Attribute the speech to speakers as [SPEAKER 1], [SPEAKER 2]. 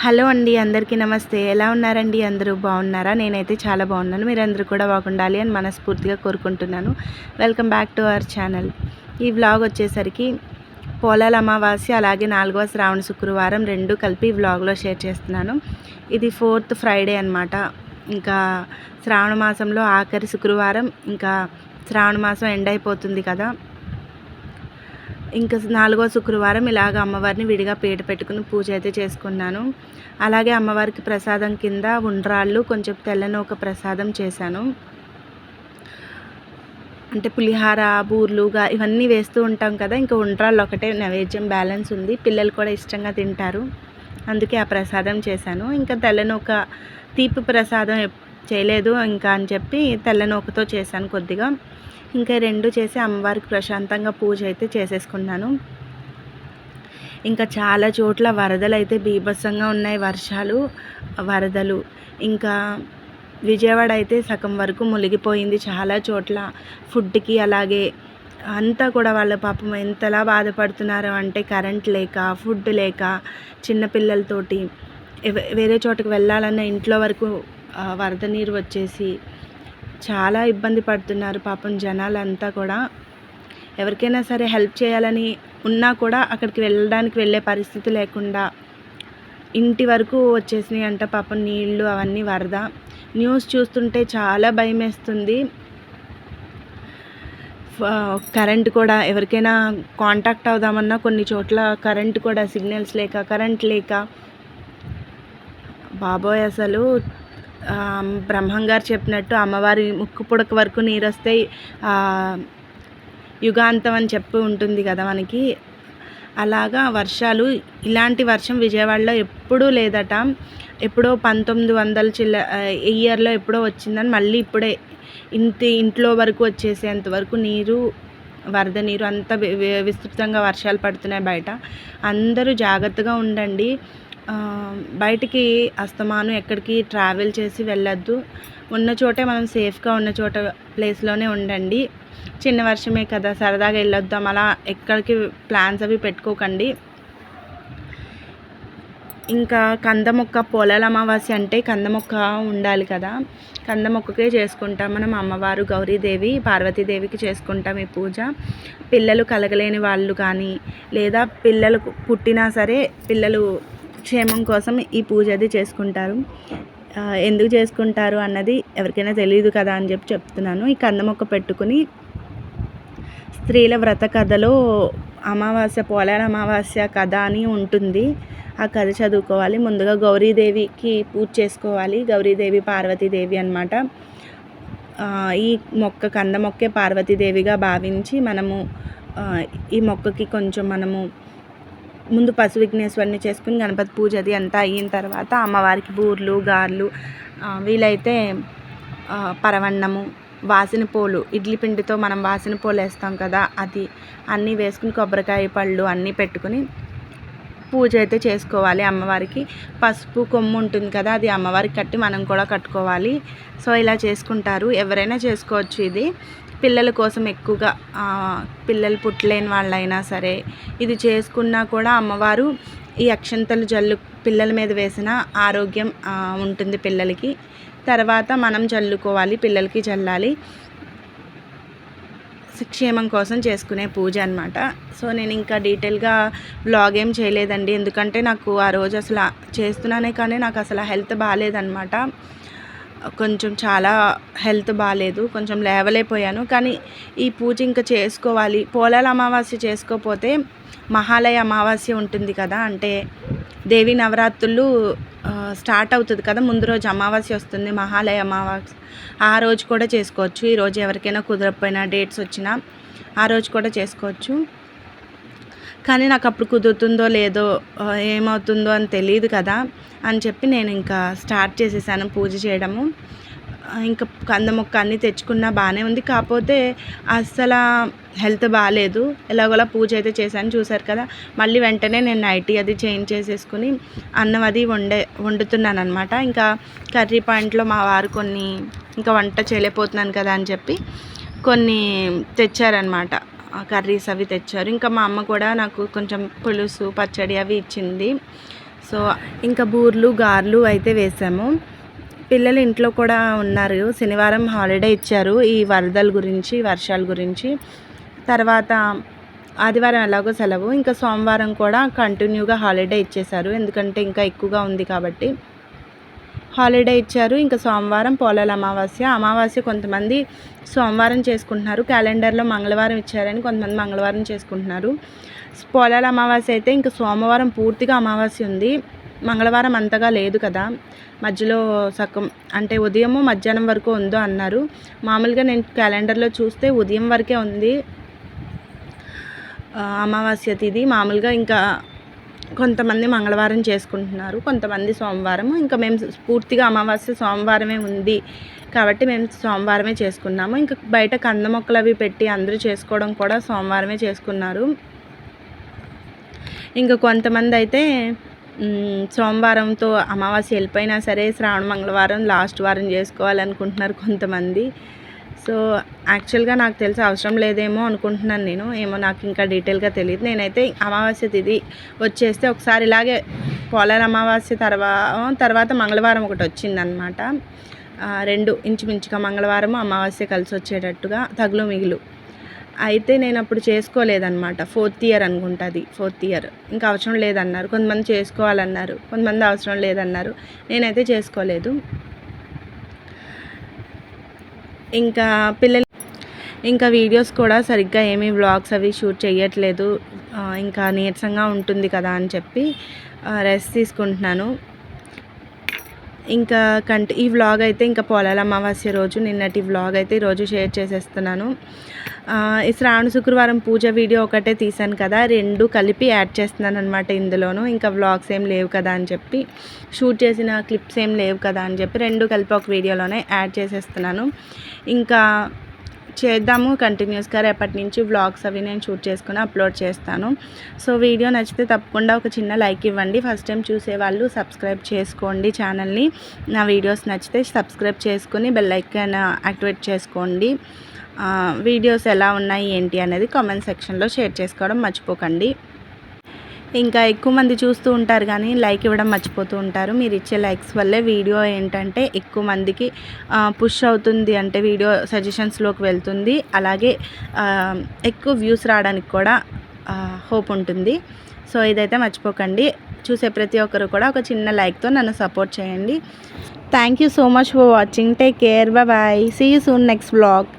[SPEAKER 1] Hello అండి అందరికీ నమస్తే. ఎలా ఉన్నారండి? అందరూ బాగున్నారా? నేనైతే చాలా బాగున్నాను. మీరందరూ కూడా బాగుండాలి అని మనస్ఫూర్తిగా కోరుకుంటున్నాను. Welcome back to our channel. ఈ వ్లాగ్ వచ్చేసరికి పోలాల అమావాస్య అలాగే నాలుగవ శ్రావణ శుక్రవారం రెండు కలిపి ఈ వ్లాగ్లో షేర్ చేస్తున్నాను. ఇది ఫోర్త్ ఫ్రైడే అనమాట ఇంకా శ్రావణ మాసంలో ఆఖరి శుక్రవారం ఇంకా శ్రావణ మాసం ఎండ్ అయిపోతుంది కదా. ఇంకా నాలుగో శుక్రవారం ఇలాగ అమ్మవారిని విడిగా పీట పెట్టుకుని పూజ అయితే చేసుకున్నాను. అలాగే అమ్మవారికి ప్రసాదం కింద ఉండ్రాళ్ళు కొంచెం తెల్లనూక ప్రసాదం చేశాను. అంటే పులిహార బూర్లుగా ఇవన్నీ వేస్తూ ఉంటాం కదా ఇంకా ఉండ్రాళ్ళు ఒకటే నైవేద్యం బ్యాలెన్స్ ఉంది. పిల్లలు కూడా ఇష్టంగా తింటారు. అందుకే ఆ ప్రసాదం చేశాను. ఇంకా తెల్లనూక తీపి ప్రసాదం చేయలేదు ఇంకా అని చెప్పి తెల్లనూకతో చేశాను కొద్దిగా. ఇంకా రెండు చేసి అమ్మవారికి ప్రశాంతంగా పూజ అయితే చేసేసుకున్నాను. ఇంకా చాలా చోట్ల వరదలు అయితే బీభత్సంగా ఉన్నాయి వర్షాలు వరదలు. ఇంకా విజయవాడ అయితే సగం వరకు మునిగిపోయింది చాలా చోట్ల. ఫుడ్కి అలాగే అంతా కూడా వాళ్ళ పాపం ఎంతలా బాధపడుతున్నారు అంటే కరెంట్ లేక ఫుడ్ లేక చిన్నపిల్లలతోటి వేరే చోటకి వెళ్ళాలన్న ఇంట్లో వరకు వరద నీరు వచ్చేసి చాలా ఇబ్బంది పడుతున్నారు పాపం జనాలంతా కూడా. ఎవరికైనా సరే హెల్ప్ చేయాలని ఉన్నా కూడా అక్కడికి వెళ్ళడానికి వెళ్ళే పరిస్థితి లేకుండా ఇంటి వరకు వచ్చేసినాయి అంట పాపం నీళ్ళు అవన్నీ వరద. న్యూస్ చూస్తుంటే చాలా భయం వేస్తుంది కరెంట్ కూడా ఎవరికైనా కాంటాక్ట్ అవుదామన్నా కొన్ని చోట్ల కరెంట్ కూడా సిగ్నల్స్ లేక కరెంట్ లేక. బాబోయ్ అసలు బ్రహ్మం గారు చెప్పినట్టు అమ్మవారి ముక్కు పుడక వరకు నీరు వస్తే యుగాంతం అని చెప్పి ఉంటుంది కదా మనకి. అలాగా వర్షాలు ఇలాంటి వర్షం విజయవాడలో ఎప్పుడూ లేదట. ఎప్పుడో పంతొమ్మిది వందల చిల్ల ఇయర్లో ఎప్పుడో వచ్చిందని మళ్ళీ ఇప్పుడే ఇంటి ఇంట్లో వరకు వచ్చేసేంత వరకు నీరు వరద నీరు అంత విస్తృతంగా వర్షాలు పడుతున్నాయి బయట. అందరూ జాగ్రత్తగా ఉండండి. బయటికి అస్తమానం ఎక్కడికి ట్రావెల్ చేసి వెళ్ళొద్దు. ఉన్న చోటే మనం సేఫ్గా ఉన్న చోట ప్లేస్లోనే ఉండండి. చిన్న వర్షమే కదా సరదాగా వెళ్ళొద్దాం. అలా ఎక్కడికి ప్లాన్స్ అవి పెట్టుకోకండి. ఇంకా కంద మొక్క పొలాల అమావాస్య అంటే కంద మొక్క ఉండాలి కదా. కంద మొక్కకే చేసుకుంటాం మనం అమ్మవారు గౌరీదేవి పార్వతీదేవికి చేసుకుంటాం ఈ పూజ. పిల్లలు కలగలేని వాళ్ళు కానీ లేదా పిల్లలు పుట్టినా సరే పిల్లలు క్షేమం కోసం ఈ పూజ అది చేసుకుంటారు. ఎందుకు చేసుకుంటారు అన్నది ఎవరికైనా తెలియదు కదా అని చెప్పి చెప్తున్నాను. ఈ కంద మొక్క పెట్టుకుని స్త్రీల వ్రత కథలో అమావాస్య పోలాల అమావాస్య కథ అని ఉంటుంది. ఆ కథ చదువుకోవాలి. ముందుగా గౌరీదేవికి పూజ చేసుకోవాలి. గౌరీదేవి పార్వతీదేవి అనమాట ఈ మొక్క కంద మొక్కే పార్వతీదేవిగా భావించి మనము ఈ మొక్కకి కొంచెం మనము ముందు పశు విఘ్నేశ్వరిని చేసుకుని గణపతి పూజ అది అంతా అయిన తర్వాత అమ్మవారికి బూర్లు గార్లు వీలైతే పరవన్నము వాసిన పూలు ఇడ్లీ పిండితో మనం వాసిన పూలు వేస్తాం కదా అది అన్నీ వేసుకుని కొబ్బరికాయ పళ్ళు అన్నీ పెట్టుకుని పూజ అయితే చేసుకోవాలి అమ్మవారికి. పసుపు కొమ్ము ఉంటుంది కదా అది అమ్మవారికి కట్టి మనం కూడా కట్టుకోవాలి. సో ఇలా చేసుకుంటారు. ఎవరైనా చేసుకోవచ్చు ఇది. పిల్లల కోసం ఎక్కువగా పిల్లలు పుట్టలేని వాళ్ళైనా సరే ఇది చేసుకున్నా కూడా అమ్మవారు ఈ అక్షంతలు జల్లు పిల్లల మీద వేసిన ఆరోగ్యం ఉంటుంది పిల్లలకి. తర్వాత మనం చల్లుకోవాలి పిల్లలకి చల్లాలి క్షేమం కోసం చేసుకునే పూజ అనమాట సో నేను ఇంకా డీటెయిల్గా బ్లాగ్ ఏం చేయలేదండి. ఎందుకంటే నాకు ఆ రోజు అసలు చేస్తున్నానే కానీ నాకు అసలు హెల్త్ బాగాలేదనమాట కొంచెం చాలా హెల్త్ బాగాలేదు కొంచెం లేవలేపోయాను కానీ ఈ పూజ ఇంకా చేసుకోవాలి. పోలాల అమావాస్య చేసుకోపోతే మహాలయ అమావాస్య ఉంటుంది కదా అంటే దేవి నవరాత్రులు స్టార్ట్ అవుతుంది కదా ముందు రోజు అమావాస్య వస్తుంది మహాలయ అమావాస్య. ఆ రోజు కూడా చేసుకోవచ్చు. ఈరోజు ఎవరికైనా కుదరకపోయినా డేట్స్ వచ్చినా ఆ రోజు కూడా చేసుకోవచ్చు. కానీ నాకు అప్పుడు కుదురుతుందో లేదో ఏమవుతుందో అని తెలియదు కదా అని చెప్పి నేను ఇంకా స్టార్ట్ చేసేసాను పూజ చేయడము. ఇంకా కంద మొక్క అన్నీ తెచ్చుకున్నా బాగానే ఉంది. కాకపోతే అస్సలు హెల్త్ బాగాలేదు. ఎలాగోలా పూజ అయితే చేశాను. చూశారు కదా మళ్ళీ వెంటనే నేను నైటీ అది చేంజ్ చేసేసుకుని అన్నం అది వండే వండుతున్నాను అనమాట ఇంకా కర్రీ పాయింట్లో మా వారు కొన్ని ఇంకా వంట చేయలేకపోతున్నాను కదా అని చెప్పి కొన్ని తెచ్చారనమాట కర్రీస్ అవి తెచ్చారు. ఇంకా మా అమ్మ కూడా నాకు కొంచెం పులుసు పచ్చడి అవి ఇచ్చింది. సో ఇంకా బూర్లు గార్లు అయితే వేసాము. పిల్లలు ఇంట్లో కూడా ఉన్నారు. శనివారం హాలిడే ఇచ్చారు ఈ వరదల గురించి వర్షాల గురించి. తర్వాత ఆదివారం ఎలాగో సెలవు. ఇంకా సోమవారం కూడా కంటిన్యూగా హాలిడే ఇచ్చేశారు. ఎందుకంటే ఇంకా ఎక్కువగా ఉంది కాబట్టి. హాలిడే ఇచ్చారు. ఇంకా సోమవారం పోలాల అమావాస్య. అమావాస్య కొంతమంది సోమవారం చేసుకుంటున్నారు. క్యాలెండర్లో మంగళవారం ఇచ్చారని కొంతమంది మంగళవారం చేసుకుంటున్నారు. పోలాల అమావాస్య అయితే ఇంకా సోమవారం పూర్తిగా అమావాస్య ఉంది. మంగళవారం అంతగా లేదు కదా. మధ్యలో సగం అంటే ఉదయము మధ్యాహ్నం వరకు ఉందో అన్నారు. మామూలుగా నేను క్యాలెండర్లో చూస్తే ఉదయం వరకే ఉంది. అమావాస్య తిది. మామూలుగా ఇంకా కొంతమంది మంగళవారం చేసుకుంటున్నారు కొంతమంది సోమవారం ఇంకా మేము పూర్తిగా అమావాస్య సోమవారమే ఉంది కాబట్టి మేము సోమవారమే చేసుకున్నాము. ఇంకా బయట కంద మొక్కలు అవి పెట్టి అందరూ చేసుకోవడం కూడా సోమవారమే చేసుకున్నారు. ఇంకా కొంతమంది అయితే సోమవారంతో అమావాస్య వెళ్ళిపోయినా సరే శ్రావణ మంగళవారం లాస్ట్ వారం చేసుకోవాలనుకుంటున్నారు కొంతమంది. సో యాక్చువల్గా నాకు తెలిసి అవసరం లేదేమో అనుకుంటున్నాను నేను. ఏమో నాకు ఇంకా డీటెయిల్గా తెలియదు నేనైతే అమావాస్య తిది వచ్చేస్తే ఒకసారి ఇలాగే పోలాల అమావాస్య తర్వాత తర్వాత మంగళవారం ఒకటి వచ్చిందనమాట. రెండు ఇంచుమించుగా మంగళవారం అమావాస్య కలిసి వచ్చేటట్టుగా తగులు మిగులు. అయితే నేను అప్పుడు చేసుకోలేదన్నమాట ఫోర్త్ ఇయర్ అనుకుంటుంది ఫోర్త్ ఇయర్. ఇంకా అవసరం లేదన్నారు. కొంతమంది చేసుకోవాలన్నారు. కొంతమంది అవసరం లేదన్నారు. నేనైతే చేసుకోలేదు. ఇంకా పిల్లలు ఇంకా వీడియోస్ కూడా సరిగ్గా ఏమీ వ్లాగ్స్ అవి షూట్ చేయట్లేదు ఇంకా నీరసంగా ఉంటుంది కదా అని చెప్పి రెస్ట్ తీసుకుంటున్నాను. ఇంకా కంటి ఈ వ్లాగ్ అయితే ఇంకా పొలాల అమావాస్య రోజు నిన్నటి వ్లాగ్ అయితే ఈరోజు షేర్ చేసేస్తున్నాను. ఈ శ్రావణ శుక్రవారం పూజ వీడియో ఒకటే తీశాను కదా రెండు కలిపి యాడ్ చేస్తున్నాను అనమాట ఇందులోను. ఇంకా వ్లాగ్స్ ఏం లేవు కదా అని చెప్పి షూట్ చేసిన క్లిప్స్ ఏం లేవు కదా అని చెప్పి రెండు కలిపి ఒక వీడియోలోనే యాడ్ చేసేస్తున్నాను. ఇంకా చేద్దాము కంటిన్యూస్గా రేపటి నుంచి వ్లాగ్స్ అవి నేను షూట్ చేసుకుని అప్లోడ్ చేస్తాను. సో వీడియో నచ్చితే తప్పకుండా ఒక చిన్న లైక్ ఇవ్వండి. ఫస్ట్ టైం చూసేవాళ్ళు సబ్స్క్రైబ్ చేసుకోండి ఛానల్ని నా వీడియోస్ నచ్చితే సబ్స్క్రైబ్ చేసుకుని బెల్ యాక్టివేట్ చేసుకోండి. వీడియోస్ ఎలా ఉన్నాయి ఏంటి అనేది కామెంట్ సెక్షన్లో షేర్ చేసుకోవడం మర్చిపోకండి. ఇంకా ఎక్కువ మంది చూస్తూ ఉంటారు కానీ లైక్ ఇవ్వడం మర్చిపోతూ ఉంటారు. మీరు ఇచ్చే లైక్స్ వల్లే వీడియో ఏంటంటే ఎక్కువ మందికి పుష్ అవుతుంది అంటే వీడియో సజెషన్స్లోకి వెళ్తుంది. అలాగే ఎక్కువ వ్యూస్ రావడానికి కూడా హోప్ ఉంటుంది. సో ఇదైతే మర్చిపోకండి. చూసే ప్రతి ఒక్కరు కూడా ఒక చిన్న లైక్తో నన్ను సపోర్ట్ చేయండి. Thank you so much for watching. Take care. Bye see you soon next blog